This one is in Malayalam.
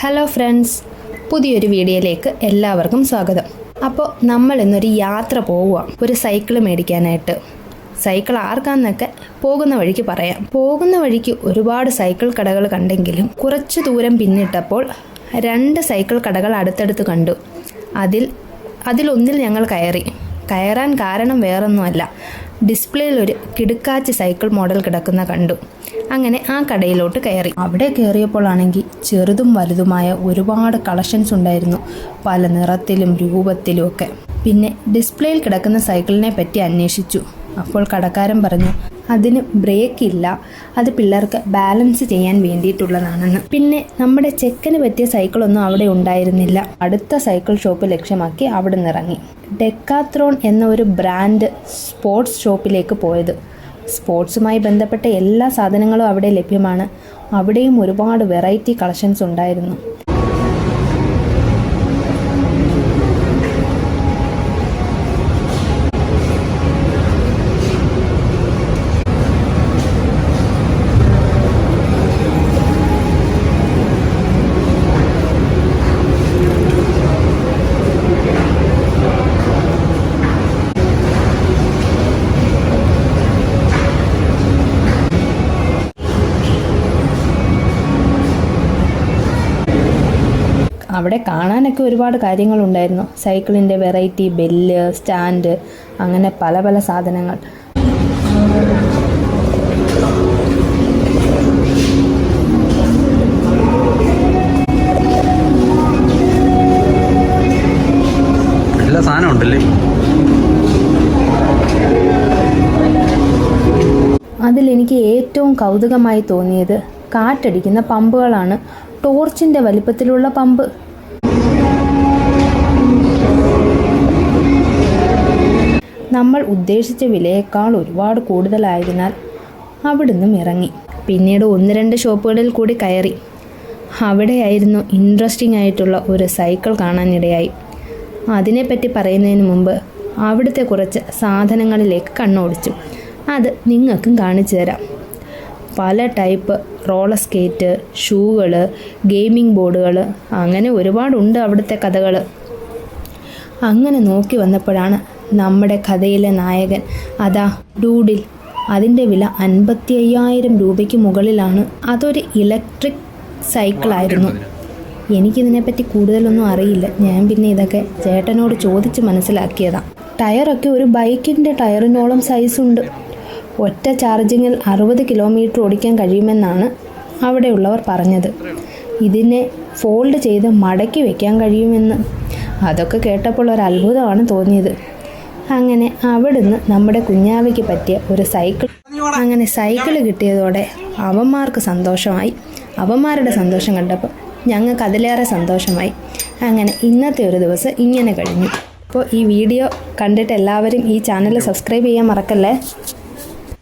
ഹലോ ഫ്രണ്ട്സ് പുതിയൊരു വീഡിയോയിലേക്ക് എല്ലാവർക്കും സ്വാഗതം. അപ്പോൾ നമ്മൾ ഇന്നൊരു യാത്ര പോവുക ഒരു സൈക്കിൾ മേടിക്കാനായിട്ട്. സൈക്കിൾ ആർക്കാന്നൊക്കെ പോകുന്ന വഴിക്ക് പറയാം. പോകുന്ന വഴിക്ക് ഒരുപാട് സൈക്കിൾ കടകൾ കണ്ടെങ്കിലും കുറച്ച് ദൂരം പിന്നിട്ടപ്പോൾ രണ്ട് സൈക്കിൾ കടകൾ അടുത്തടുത്ത് കണ്ടു. അതിൽ അതിലൊന്നിൽ ഞങ്ങൾ കയറി. കയറാൻ കാരണം വേറൊന്നുമല്ല. ഡിസ്പ്ലേയിൽ ഒരു കിടുക്കാച്ച് സൈക്കിൾ മോഡൽ കിടക്കുന്ന കണ്ടു. അങ്ങനെ ആ കടയിലോട്ട് കയറി. അവിടെ കയറിയപ്പോഴാണെങ്കിൽ ചെറുതും വലുതുമായ ഒരുപാട് കളക്ഷൻസ് ഉണ്ടായിരുന്നു. പല നിറത്തിലും രൂപത്തിലും ഒക്കെ. പിന്നെ ഡിസ്പ്ലേയിൽ കിടക്കുന്ന സൈക്കിളിനെ പറ്റി അന്വേഷിച്ചു. അപ്പോൾ കടക്കാരൻ പറഞ്ഞു അതിന് ബ്രേക്ക് ഇല്ല. അത് പിള്ളേർക്ക് ബാലൻസ് ചെയ്യാൻ വേണ്ടിയിട്ടുള്ളതാണെന്ന്. പിന്നെ നമ്മുടെ ചെക്കന് പറ്റിയ സൈക്കിളൊന്നും അവിടെ ഉണ്ടായിരുന്നില്ല. അടുത്ത സൈക്കിൾ ഷോപ്പ് ലക്ഷ്യമാക്കി അവിടെ നിന്നിറങ്ങി ഡെക്കാത്രോൺ എന്ന ഒരു ബ്രാൻഡ് സ്പോർട്സ് ഷോപ്പിലേക്ക് പോയത്. സ്പോർട്സുമായി ബന്ധപ്പെട്ട എല്ലാ സാധനങ്ങളും അവിടെ ലഭ്യമാണ്. അവിടെയും ഒരുപാട് വെറൈറ്റി കളക്ഷൻസ് ഉണ്ടായിരുന്നു. അവിടെ കാണാനൊക്കെ ഒരുപാട് കാര്യങ്ങളുണ്ടായിരുന്നു. സൈക്കിളിന്റെ വെറൈറ്റി ബെല്ല് സ്റ്റാൻഡ് അങ്ങനെ പല പല സാധനങ്ങൾ. എല്ലാ സാധനം ഉണ്ടല്ലേ അതിലെനിക്ക് ഏറ്റവും കൗതുകമായി തോന്നിയത് കാറ്റടിക്കുന്ന പമ്പുകളാണ്. ടോർച്ചിന്റെ വലിപ്പത്തിലുള്ള പമ്പ്. നമ്മൾ ഉദ്ദേശിച്ച വിലയേക്കാൾ ഒരുപാട് കൂടുതലായതിനാൽ അവിടുന്ന് ഇറങ്ങി. പിന്നീട് ഒന്ന് രണ്ട് ഷോപ്പുകളിൽ കൂടി കയറി. അവിടെയായിരുന്നു ഇൻട്രസ്റ്റിംഗ് ആയിട്ടുള്ള ഒരു സൈക്കിൾ കാണാനിടയായി. അതിനെപ്പറ്റി പറയുന്നതിന് മുമ്പ് അവിടുത്തെ കുറച്ച് സാധനങ്ങളിലേക്ക് കണ്ണോടിച്ചു. അത് നിങ്ങൾക്കും കാണിച്ചു തരാം. പല ടൈപ്പ് റോളർ സ്കേറ്റ് ഷൂകൾ ഗെയിമിംഗ് ബോർഡുകൾ അങ്ങനെ ഒരുപാടുണ്ട് അവിടുത്തെ കഥകൾ അങ്ങനെ നോക്കി വന്നപ്പോഴാണ് നമ്മുടെ കഥയിലെ നായകൻ. അതാ ഡൂഡിൽ. അതിന്റെ വില അൻപത്തി അയ്യായിരം രൂപയ്ക്ക് മുകളിലാണ്. അതൊരു ഇലക്ട്രിക് സൈക്കിളായിരുന്നു. എനിക്കിതിനെപ്പറ്റി കൂടുതലൊന്നും അറിയില്ല. ഞാൻ പിന്നെ ഇതൊക്കെ ചേട്ടനോട് ചോദിച്ച് മനസ്സിലാക്കിയതാണ് ടയറൊക്കെ ഒരു ബൈക്കിന്റെ ടയറിനോളം സൈസുണ്ട്. ഒറ്റ ചാർജിങ്ങിൽ അറുപത് കിലോമീറ്റർ ഓടിക്കാൻ കഴിയുമെന്നാണ് അവിടെയുള്ളവർ പറഞ്ഞത്. ഇതിനെ ഫോൾഡ് ചെയ്ത് മടക്കി വയ്ക്കാൻ കഴിയുമെന്ന്. അതൊക്കെ കേട്ടപ്പോൾ ഒരു അത്ഭുതമാണ് തോന്നിയത്. അങ്ങനെ അവിടുന്ന് നമ്മുടെ കുഞ്ഞാവയ്ക്ക് പറ്റിയ ഒരു സൈക്കിൾ അങ്ങനെ സൈക്കിൾ കിട്ടിയതോടെ അവന്മാർക്ക് സന്തോഷമായി. അവന്മാരുടെ സന്തോഷം കണ്ടപ്പോൾ ഞങ്ങൾക്ക് അതിലേറെ സന്തോഷമായി. അങ്ങനെ ഇന്നത്തെ ഒരു ദിവസം ഇങ്ങനെ കഴിഞ്ഞു. അപ്പോൾ ഈ വീഡിയോ കണ്ടിട്ട് എല്ലാവരും ഈ ചാനൽ സബ്സ്ക്രൈബ് ചെയ്യാൻ മറക്കല്ലേ?